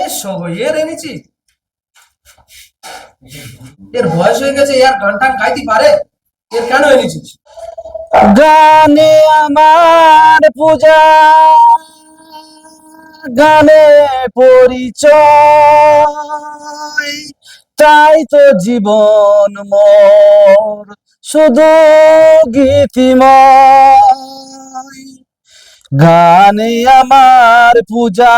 এ সব এর এনেছিস এর বয়স হয়ে গেছে, এর গান টান গাইতে পারে? এর কেন এনেছিস গানে আমার পূজা, গানে পরিচয়। তাই তো জীবন মোর, শুধু গীতিময়। গানে আমার পূজা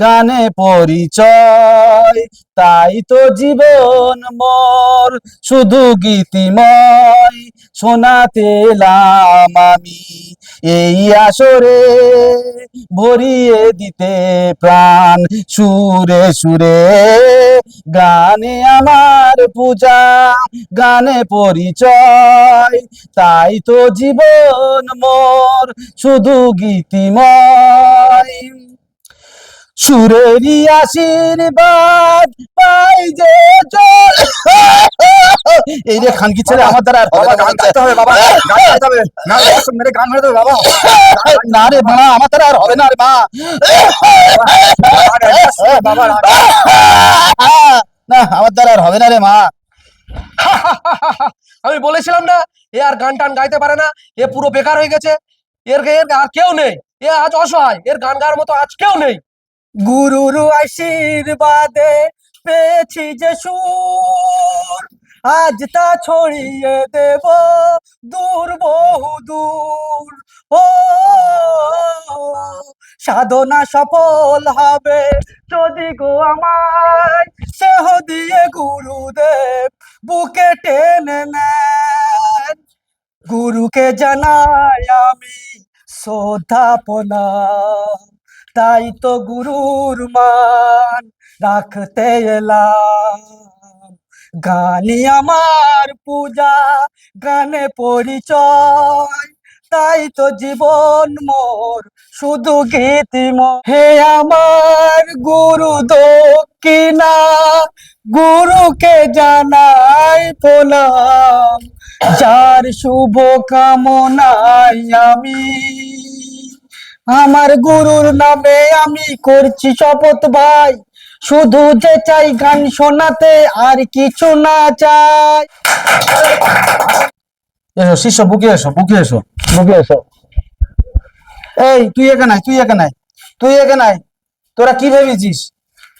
গানে পরিচয়। তাই তো জীবন মোর শুধু গীতিময়। শোনাতে এলাম আমি। এই আসরে ভরিয়ে দিতে প্রাণ সুরে সুরে। গানে আমার পূজা, গানে পরিচয়। তাই তো জীবন মোর, শুধু গীতিময়। সুরেরই আশীর্বাদ পাই যে জল। এই রে খানকি ছেলে আমার দ্বারা বাবা না। গান গাইতে হবে বাবা গান গাইতে হবে। না মেরে গান মেরে দেবে বাবা। না রে মা আমার দ্বারা আর হবে না রে মা। বাবা না আমার দ্বারা আর হবে না রে মা। আমি বলেছিলাম না এ আর গান টান গাইতে পারে না এ পুরো বেকার হয়ে গেছে। এর এর আর কেউ নেই এ আজ অসহায় এর গান গাওয়ার মতো আজ কেউ নেই। গুরুর আশীর্বাদে পেয়েছি যে সুর। আজ তা ছড়িয়ে দেব দূর বহু দূর। ও, সাধনা সফল হবে যদি গো আমায়। সেহ দিয়ে গুরুদেব বুকে টেনে নেন। গুরুকে জানাই আমি শ্রদ্ধা প্রণাম তাই তো গুরুর মান রাখতে এলাম। গানি আমার পূজা, গানে পরিচয়, তাই তো জীবন মোর শুধু গীতিম হে আমার গুরু দক্ষিণা, গুরুকে জানাই প্রণাম। যার শুভ কামনায় আমি আমার গুরুর নামে আমি করছি শপথ ভাই। শুধু যে চাই গান শোনাতে আর কিছু না চাই। এসো শিষ্য বুকে এসো বুকে এসো। বুকে এসো। এই তুই এখানে আয়, তুই এখানে আয়, তুই এখানে আয়। তোরা কি ভেবেছিস?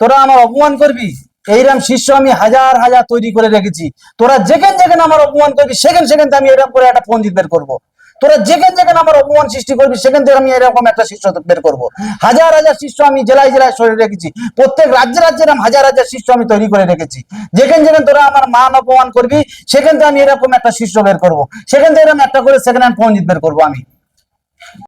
তোরা আমার অপমান করবি? এইরকম শিষ্য আমি হাজার হাজার তৈরি করে রেখেছি। তোরা যেখানে যেখানে আমার অপমান করবি সেখানে সেখানে আমি এরকম করে একটা পঞ্জিত বের করব। তোরা যেখানে যেখানে আমার অপমান সৃষ্টি করবি, সেখান থেকে আমি এরকম একটা শিষ্য বের করব। হাজার হাজার শিষ্য আমি জেলায় জেলায় সরে রেখেছি। প্রত্যেক রাজ্যে রাজ্যে এরকম হাজার হাজার শিষ্য আমি তৈরি করে রেখেছি। যেখানে যেখানে তোরা আমার মান অপমান করবি, সেখান থেকে আমি এরকম একটা শিষ্য বের করব। সেখান থেকে এরকম একটা করে সেকেন্ড হ্যান্ড পঞ্জিত বের করব আমি।